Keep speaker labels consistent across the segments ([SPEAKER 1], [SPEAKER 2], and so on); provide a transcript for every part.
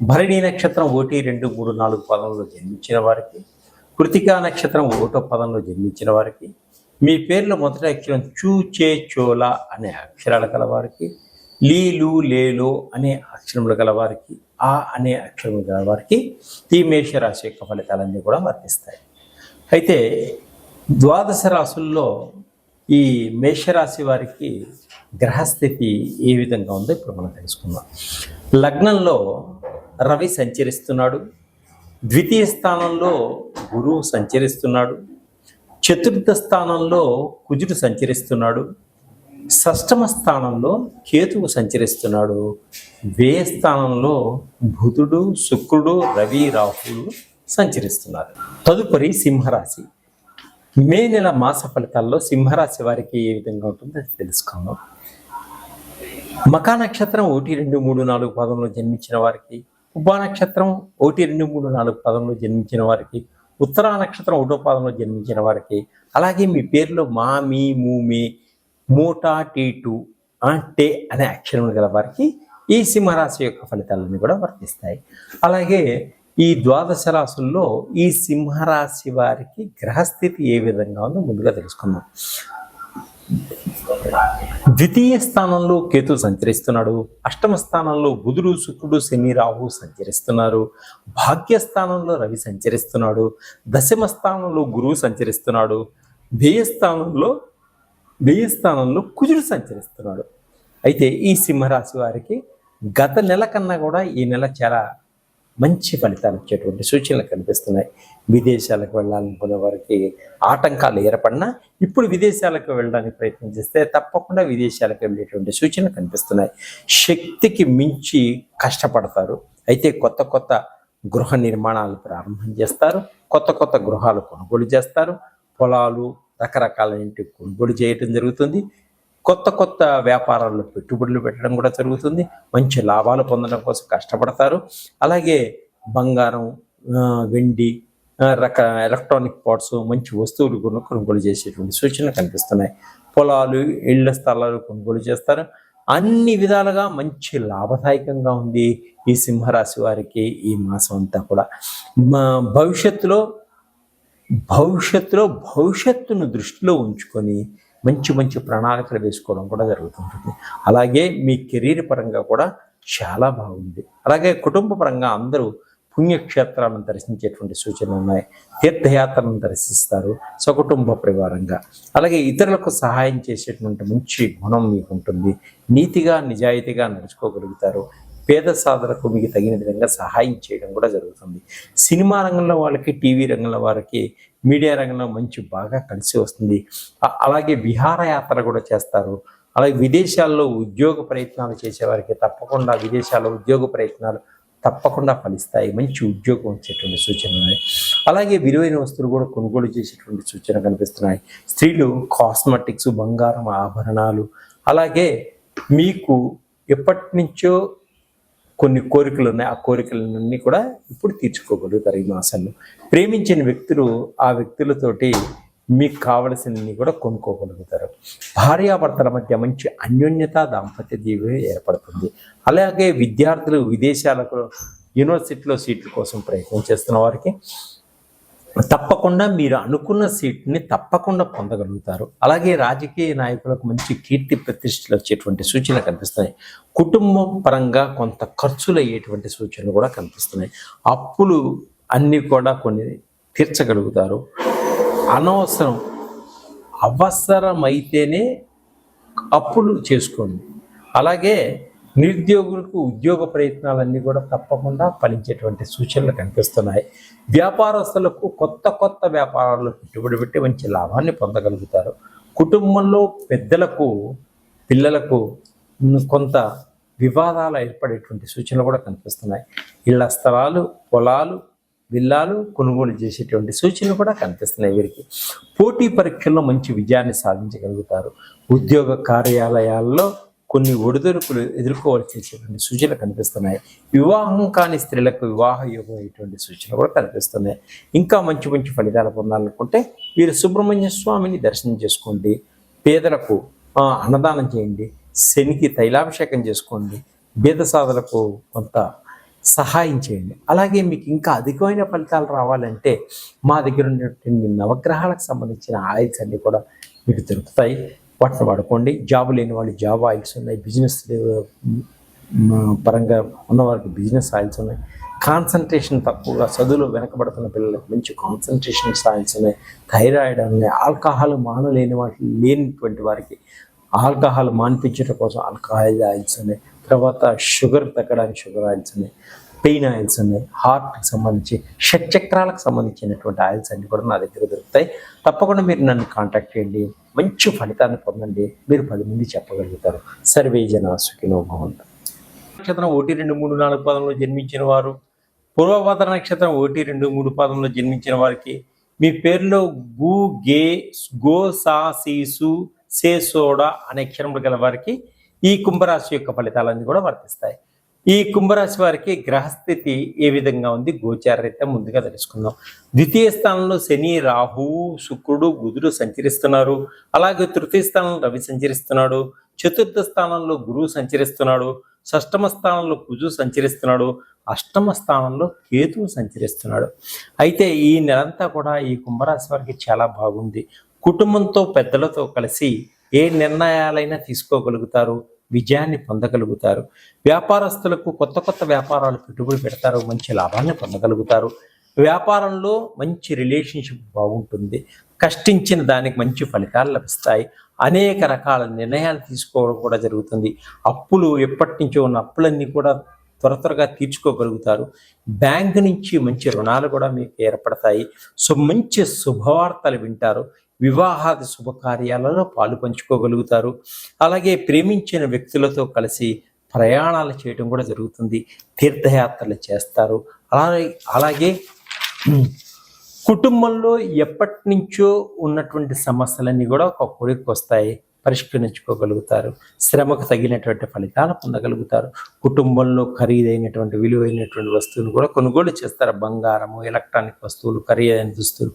[SPEAKER 1] భరణి నక్షత్రం ఒకటి రెండు మూడు నాలుగు పదంలో జన్మించిన వారికి కృతికా నక్షత్రం ఒకటో పదంలో జన్మించిన వారికి మీ పేర్లో మొదటి అక్షరం చూ చే చోల అనే అక్షరాలు కలవారికి లీలు లేలో అనే అక్షరములు గలవారికి ఆ అనే అక్షరములు గలవారికి ఈ మేషరాశి యొక్క ఫలితాలన్నీ కూడా వర్తిస్తాయి. అయితే ద్వాదశ రాసుల్లో ఈ మేషరాశి వారికి గ్రహస్థితి ఏ విధంగా ఉందో ఇప్పుడు మనం తెలుసుకుందాం. లగ్నంలో రవి సంచరిస్తున్నాడు. ద్వితీయ స్థానంలో గురువు సంచరిస్తున్నాడు. చతుర్థ స్థానంలో కుజుడు సంచరిస్తున్నాడు. షష్టమ స్థానంలో కేతువు సంచరిస్తున్నాడు. వ్యయ స్థానంలో బుధుడు శుక్రుడు రవి రాహులు సంచరిస్తున్నారు. తదుపరి సింహరాశి. మే నెల మాస ఫలితాల్లో సింహరాశి వారికి ఏ విధంగా ఉంటుందో తెలుసుకుందాం. మకా నక్షత్రం ఒకటి రెండు మూడు నాలుగు పదంలో జన్మించిన వారికి ఉపా నక్షత్రం ఒకటి రెండు మూడు నాలుగు పదంలో జన్మించిన వారికి ఉత్తరా నక్షత్రం ఒకటో పాదంలో జన్మించిన వారికి అలాగే మీ పేరులో మా మీ మూ మీ మోటా టీటు ఆ, టే అనే అక్షరములు గల వారికి ఈ సింహరాశి యొక్క ఫలితాలన్నీ కూడా వర్తిస్తాయి. అలాగే ఈ ద్వాదశ రాశుల్లో ఈ సింహరాశి వారికి గ్రహస్థితి ఏ విధంగా ఉందో ముందుగా తెలుసుకుందాం. ద్వితీయ స్థానంలో కేతు సంచరిస్తున్నాడు. అష్టమ స్థానంలో బుధుడు శుక్రుడు శని రాహు సంచరిస్తున్నారు. భాగ్యస్థానంలో రవి సంచరిస్తున్నాడు. దశమ స్థానంలో గురువు సంచరిస్తున్నాడు. వ్యయ స్థానంలో స్థానంలో కుజుడు సంచరిస్తున్నాడు. అయితే ఈ సింహరాశి వారికి గత నెల కన్నా కూడా ఈ నెల చాలా మంచి ఫలితాలు వచ్చేటువంటి సూచనలు కనిపిస్తున్నాయి. విదేశాలకు వెళ్ళాలనుకునే వారికి ఆటంకాలు ఏర్పడినా ఇప్పుడు విదేశాలకు వెళ్ళడానికి ప్రయత్నం చేస్తే తప్పకుండా విదేశాలకు వెళ్ళేటువంటి సూచనలు కనిపిస్తున్నాయి. శక్తికి మించి కష్టపడతారు. అయితే కొత్త కొత్త గృహ నిర్మాణాలు ప్రారంభం చేస్తారు. కొత్త కొత్త గృహాలు కొనుగోలు చేస్తారు. పొలాలు రకరకాల ఇంటి కొనుగోలు చేయటం జరుగుతుంది. కొత్త కొత్త వ్యాపారాల్లో పెట్టుబడులు పెట్టడం కూడా జరుగుతుంది. మంచి లాభాలు పొందడం కోసం కష్టపడతారు. అలాగే బంగారం వెండి రక ఎలక్ట్రానిక్ పార్ట్స్ మంచి వస్తువులు కూడా కొనుగోలు చేసేటువంటి సూచనలు కనిపిస్తున్నాయి. పొలాలు ఇళ్ళ స్థలాలు కొనుగోలు చేస్తారు. అన్ని విధాలుగా మంచి లాభదాయకంగా ఉంది ఈ సింహరాశి వారికి ఈ మాసం అంతా కూడా. మా భవిష్యత్తులో భవిష్యత్తులో భవిష్యత్తును దృష్టిలో ఉంచుకొని మంచి మంచి ప్రణాళికలు వేసుకోవడం కూడా జరుగుతుంటుంది. అలాగే మీ కెరీర్ పరంగా కూడా చాలా బాగుంది. అలాగే కుటుంబ పరంగా అందరూ పుణ్యక్షేత్రాలను దర్శించేటువంటి సూచనలు ఉన్నాయి. తీర్థయాత్రలను దర్శిస్తారు సకుటుంబ పరివారంగా. అలాగే ఇతరులకు సహాయం చేసేటువంటి మంచి గుణం మీకు ఉంటుంది. నీతిగా నిజాయితీగా నడుచుకోగలుగుతారు. పేద సాధనకు మీకు తగిన విధంగా సహాయం చేయడం కూడా జరుగుతుంది. సినిమా రంగంలో వాళ్ళకి టీవీ రంగంలో వారికి మీడియా రంగంలో మంచి బాగా కలిసి వస్తుంది. అలాగే విహారయాత్ర కూడా చేస్తారు. అలాగే విదేశాల్లో ఉద్యోగ ప్రయత్నాలు చేసేవారికి తప్పకుండా విదేశాల్లో ఉద్యోగ ప్రయత్నాలు తప్పకుండా ఫలిస్తాయి. మంచి ఉద్యోగం వచ్చేటువంటి సూచనలు అలాగే విలువైన వస్తువులు కూడా కొనుగోలు చేసేటువంటి సూచన కనిపిస్తున్నాయి. స్త్రీలు కాస్మెటిక్స్ బంగారం ఆభరణాలు అలాగే మీకు ఎప్పటి నుంచో కొన్ని కోరికలు ఉన్నాయి. ఆ కోరికలన్నీ కూడా ఇప్పుడు తీర్చుకోగలుగుతారు ఈ మాసంలో. ప్రేమించిన వ్యక్తులు ఆ వ్యక్తులతోటి మీకు కావలసినవి కూడా కొనుక్కోగలుగుతారు. భార్యాభర్తల మధ్య మంచి అన్యోన్యత దాంపత్య జీవి ఏర్పడుతుంది. అలాగే విద్యార్థులు విదేశాలకు యూనివర్సిటీలో సీట్ల కోసం ప్రయత్నం చేస్తున్న వారికి తప్పకుండా మీరు అనుకున్న సీట్ని తప్పకుండా పొందగలుగుతారు. అలాగే రాజకీయ నాయకులకు మంచి కీర్తి ప్రతిష్టలు వచ్చేటువంటి సూచనలు కనిపిస్తున్నాయి. కుటుంబం పరంగా కొంత ఖర్చులు అయ్యేటువంటి సూచనలు కూడా కనిపిస్తున్నాయి. అప్పులు అన్నీ కూడా కొన్ని తీర్చగలుగుతారు. అనవసరం అవసరమైతేనే అప్పులు చేసుకోండి. అలాగే నిరుద్యోగులకు ఉద్యోగ ప్రయత్నాలన్నీ కూడా తప్పకుండా ఫలించేటువంటి సూచనలు కనిపిస్తున్నాయి. వ్యాపారస్తులకు కొత్త కొత్త వ్యాపారాల్లో పెట్టుబడి పెట్టి మంచి లాభాన్ని పొందగలుగుతారు. కుటుంబంలో పెద్దలకు పిల్లలకు కొంత వివాదాలు ఏర్పడేటువంటి సూచనలు కూడా కనిపిస్తున్నాయి. ఇళ్ళ స్థలాలు పొలాలు విల్లాలు కొనుగోలు చేసేటువంటి సూచనలు కూడా కనిపిస్తున్నాయి వీరికి. పోటీ పరీక్షల్లో మంచి విజయాన్ని సాధించగలుగుతారు. ఉద్యోగ కార్యాలయాల్లో కొన్ని ఒడిదుడుకులు ఎదుర్కోవాల్సినటువంటి సూచనలు కనిపిస్తున్నాయి. వివాహం కాని స్త్రీలకు వివాహ యోగం అయ్యేటువంటి సూచనలు కూడా కనిపిస్తున్నాయి. ఇంకా మంచి మంచి ఫలితాలు పొందాలనుకుంటే వీరు సుబ్రహ్మణ్య స్వామిని దర్శనం చేసుకోండి. పేదలకు అన్నదానం చేయండి. శనికి తైలాభిషేకం చేసుకోండి. బీద సాధులకు కొంత సహాయం చేయండి. అలాగే మీకు ఇంకా అధికమైన ఫలితాలు రావాలంటే మా దగ్గర ఉన్నటువంటి నవగ్రహాలకు సంబంధించిన ఆయిల్స్ అన్నీ కూడా మీకు దొరుకుతాయి. వాటిని వాడుకోండి జాబ్ లేని వాళ్ళు జాబ్ ఆయిల్స్ ఉన్నాయి. బిజినెస్ పరంగా ఉన్నవారికి బిజినెస్ ఆయిల్స్ ఉన్నాయి. కాన్సన్ట్రేషన్ తక్కువగా చదువులో వెనకబడుతున్న పిల్లలకు మంచి కాన్సన్ట్రేషన్ ఆయిల్స్ ఉన్నాయి. థైరాయిడ్ ఉన్నాయి. ఆల్కహాల్ మానలేని వాటి లేనిటువంటి వారికి ఆల్కహాల్ మాన్పించడం కోసం ఆల్కహాల్ ఆయిల్స్ ఉన్నాయి. తర్వాత షుగర్ తగ్గడానికి షుగర్ ఆయిల్స్ ఉన్నాయి. పెయిన్ ఆయిల్స్ ఉన్నాయి. హార్ట్కి సంబంధించి షట్చక్రాలకు సంబంధించినటువంటి ఆయిల్స్ అన్ని కూడా నా దగ్గర దొరుకుతాయి. తప్పకుండా మీరు నన్ను కాంటాక్ట్ చేయండి. మంచి ఫలితాన్ని పొందండి. మీరు పది మంది చెప్పగలుగుతారు. సర్వే జన సుఖినో భవంతు. నక్షత్రం ఒకటి రెండు మూడు నాలుగు పాదంలో జన్మించిన వారు పూర్వభద్ర నక్షత్రం ఒకటి రెండు మూడు పాదంలో జన్మించిన వారికి మీ పేరులో గు గే గో సా సీసు సే సోడా అనే అక్షరములు గల వారికి ఈ కుంభరాశి యొక్క ఫలితాలన్నీ కూడా వర్తిస్తాయి. ఈ కుంభరాశి వారికి గ్రహస్థితి ఏ విధంగా ఉంది? గోచారరీత్యా ముందుగా తెలుసుకుందాం. ద్వితీయ స్థానంలో శని రాహువు శుక్రుడు బుధుడు సంచరిస్తున్నారు. అలాగే తృతీయ స్థానంలో రవి సంచరిస్తున్నాడు. చతుర్థ స్థానంలో గురువు సంచరిస్తున్నాడు. షష్టమ స్థానంలో కుజు సంచరిస్తున్నాడు. అష్టమ స్థానంలో కేతువు సంచరిస్తున్నాడు. అయితే ఈ నెలంతా కూడా ఈ కుంభరాశి వారికి చాలా బాగుంది. కుటుంబంతో పెద్దలతో కలిసి ఏ నిర్ణయాలైనా తీసుకోగలుగుతారు. విజయాన్ని పొందగలుగుతారు. వ్యాపారస్తులకు కొత్త కొత్త వ్యాపారాలు పెట్టుబడి పెడతారు. మంచి లాభాన్ని పొందగలుగుతారు. వ్యాపారంలో మంచి రిలేషన్షిప్ బాగుంటుంది. కష్టించిన దానికి మంచి ఫలితాలు లభిస్తాయి. అనేక రకాల నిర్ణయాలు తీసుకోవడం కూడా జరుగుతుంది. అప్పులు ఎప్పటి నుంచో ఉన్న అప్పులన్నీ కూడా త్వర త్వరగా తీర్చుకోగలుగుతారు. బ్యాంకు నుంచి మంచి రుణాలు కూడా మీకు ఏర్పడతాయి. సో మంచి శుభవార్తలు వింటారు. వివాహాది శుభకార్యాలలో పాలు పంచుకోగలుగుతారు. అలాగే ప్రేమించిన వ్యక్తులతో కలిసి ప్రయాణాలు చేయడం కూడా జరుగుతుంది. తీర్థయాత్రలు చేస్తారు. అలాగే అలాగే కుటుంబంలో ఎప్పటి నుంచో ఉన్నటువంటి సమస్యలన్నీ కూడా ఒక కొడుకు వస్తాయి. పరిష్కరించుకోగలుగుతారు. శ్రమకు తగినటువంటి ఫలితాలు పొందగలుగుతారు. కుటుంబంలో ఖరీదైనటువంటి విలువైనటువంటి వస్తువులు కూడా కొనుగోలు చేస్తారు. బంగారము ఎలక్ట్రానిక్ వస్తువులు ఖరీదైన దుస్తులు.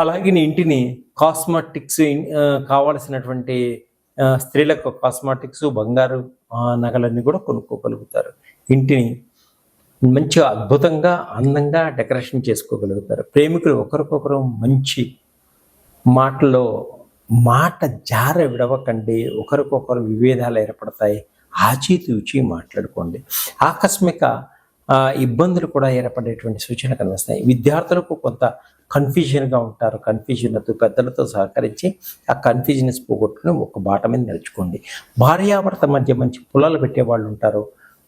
[SPEAKER 1] అలాగే నీ ఇంటిని కాస్మెటిక్స్ కావలసినటువంటి స్త్రీలకు కాస్మాటిక్స్ బంగారు నగలన్నీ కూడా కొనుక్కోగలుగుతారు. ఇంటిని మంచిగా అద్భుతంగా అందంగా డెకరేషన్ చేసుకోగలుగుతారు. ప్రేమికులు ఒకరికొకరు మంచి మాటలో మాట జార విడవకండి. ఒకరికొకరు విభేదాలు ఏర్పడతాయి. ఆచితూచి మాట్లాడుకోండి. ఆకస్మిక ఇబ్బందులు కూడా ఏర్పడేటువంటి సూచన కనిపిస్తాయి. విద్యార్థులకు కొంత కన్ఫ్యూజన్గా ఉంటారు. కన్ఫ్యూజన్తో పెద్దలతో సహకరించి ఆ కన్ఫ్యూజన్స్ పోగొట్టుకుని ఒక బాట మీద నడుచుకోండి. భార్యాభర్త మధ్య మంచి పొలాలు పెట్టే వాళ్ళు ఉంటారు.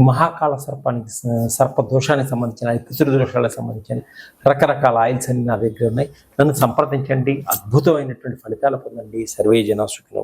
[SPEAKER 1] మహాకాళ సర్పానికి సర్ప దోషానికి సంబంధించిన పితృ దోషాలకు సంబంధించిన రకరకాల ఆయిల్స్ అన్ని నా దగ్గర ఉన్నాయి. నన్ను సంప్రదించండి. అద్భుతమైనటువంటి ఫలితాలు పొందండి. సర్వే జన సుఖినో